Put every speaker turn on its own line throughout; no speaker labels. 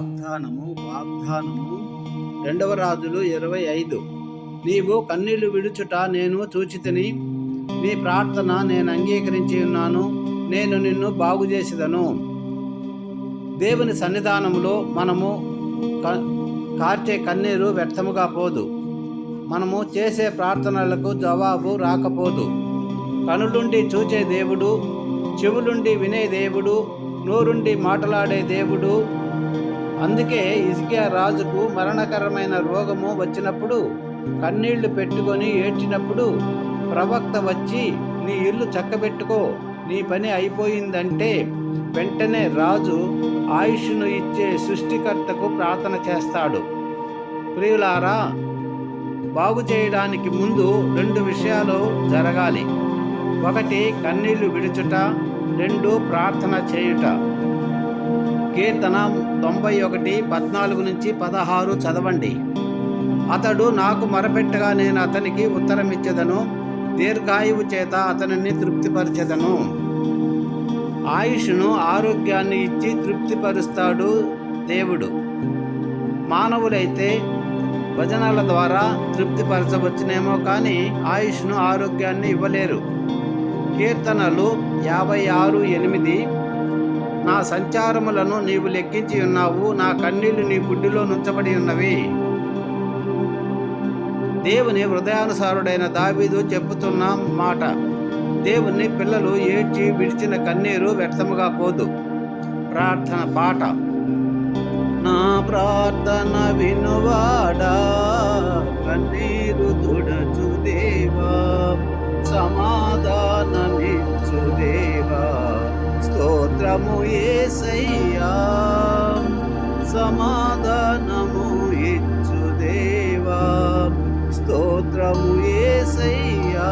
వాగ్దానము వాగ్దానము. రెండవ రాజులు ఇరవై ఐదు. నీవు కన్నీళ్ళు విడుచుట నేను చూచితిని. నీ ప్రార్థన నేను అంగీకరించి ఉన్నాను. నేను నిన్ను బాగు చేసేదను. దేవుని సన్నిధానంలో మనము క- కార్చే కన్నీరు వ్యర్థముగా పోదు. మనము చేసే ప్రార్థనలకు జవాబు రాకపోదు. కనులుండి చూచే దేవుడు చెవులుండి వినే దేవుడు నోరుండి మాట్లాడే దేవుడు అందుకే ఇస్కియా రాజుకు మరణకరమైన రోగము వచ్చినప్పుడు కన్నీళ్ళు పెట్టుకొని ఏడ్చినప్పుడు ప్రవక్త వచ్చి నీ ఇల్లు చక్కబెట్టుకో నీ పని అయిపోయిందంటే వెంటనే రాజు ఆయుష్ను ఇచ్చే సృష్టికర్తకు ప్రార్థన చేస్తాడు. ప్రియులారా బాగు చేయడానికి ముందు రెండు విషయాలు జరగాలి. ఒకటి కన్నీళ్ళు విడుచుట రెండు ప్రార్థన చేయుట. కీర్తన తొంభై ఒకటి పద్నాలుగు నుంచి పదహారు చదవండి. అతడు నాకు మరపెట్టగా నేను అతనికి ఉత్తరం ఇచ్చేదను దీర్ఘాయువు చేత అతనిని తృప్తిపరచెదను. ఆయుష్ను ఆరోగ్యాన్ని ఇచ్చి తృప్తిపరుస్తాడు దేవుడు. మానవులైతే భజనల ద్వారా తృప్తిపరచవచ్చునేమో కానీ ఆయుష్ను ఆరోగ్యాన్ని ఇవ్వలేరు. కీర్తనలు యాభై ఆరు ఎనిమిది నా సంచారములను నీవు లెక్కించి ఉన్నావు నా కన్నీళ్ళు నీ గుడ్డిలో నుంచబడి ఉన్నవి. దేవుని హృదయానుసారుడైన దావీదు చెప్పుతున్న మాట దేవుని పిల్లలు ఏడ్చి విడిచిన కన్నీరు వ్యర్థముగా పోదు. ప్రార్థన పాట. నా ప్రార్థన వినువాడా కన్నీ సమాధానము ఏసయ్యా. సమాధానము ఇచ్చు దేవా. స్తోత్రము ఏసయ్యా.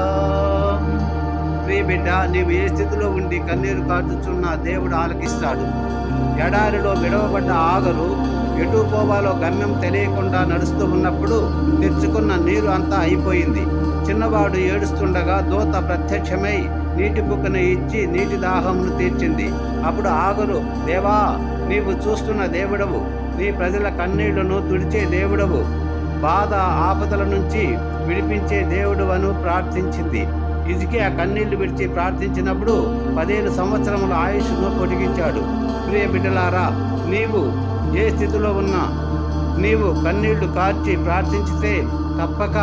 ప్రియ బిడ్డ నీవు ఏ స్థితిలో ఉండి కన్నీరు కాచుచున్న దేవుడు ఆలకిస్తాడు. ఎడారిలో విడవబడ్డ ఆగరు ఎటు పోవాలో గమ్యం తెలియకుండా నడుస్తూ ఉన్నప్పుడు తెచ్చుకున్న నీరు అంతా అయిపోయింది. చిన్నవాడు ఏడుస్తుండగా దూత ప్రత్యక్షమై నీటి బుక్కన ఇచ్చి నీటి దాహమును తీర్చింది. అప్పుడు ఆగరు దేవా నీవు చూస్తున్న దేవుడవు. నీ ప్రజల కన్నీళ్ళను తుడిచే దేవుడవు. బాధ ఆపదల నుంచి విడిపించే దేవుడు అను ప్రార్థించింది. ఇదికే ఆ కన్నీళ్ళు విడిచి ప్రార్థించినప్పుడు పదిహేను సంవత్సరముల ఆయుష్ను పొడిగించాడు. ప్రియ బిడ్డలారా నీవు ఏ స్థితిలో ఉన్నా నీవు కన్నీళ్ళు కార్చి ప్రార్థించితే తప్పక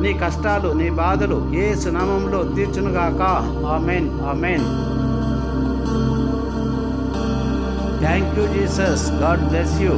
నీ కష్టాలు నీ బాధలు ఏ సునామంలో తీర్చునుగాక. Amen amen. Thank you Jesus. God bless you.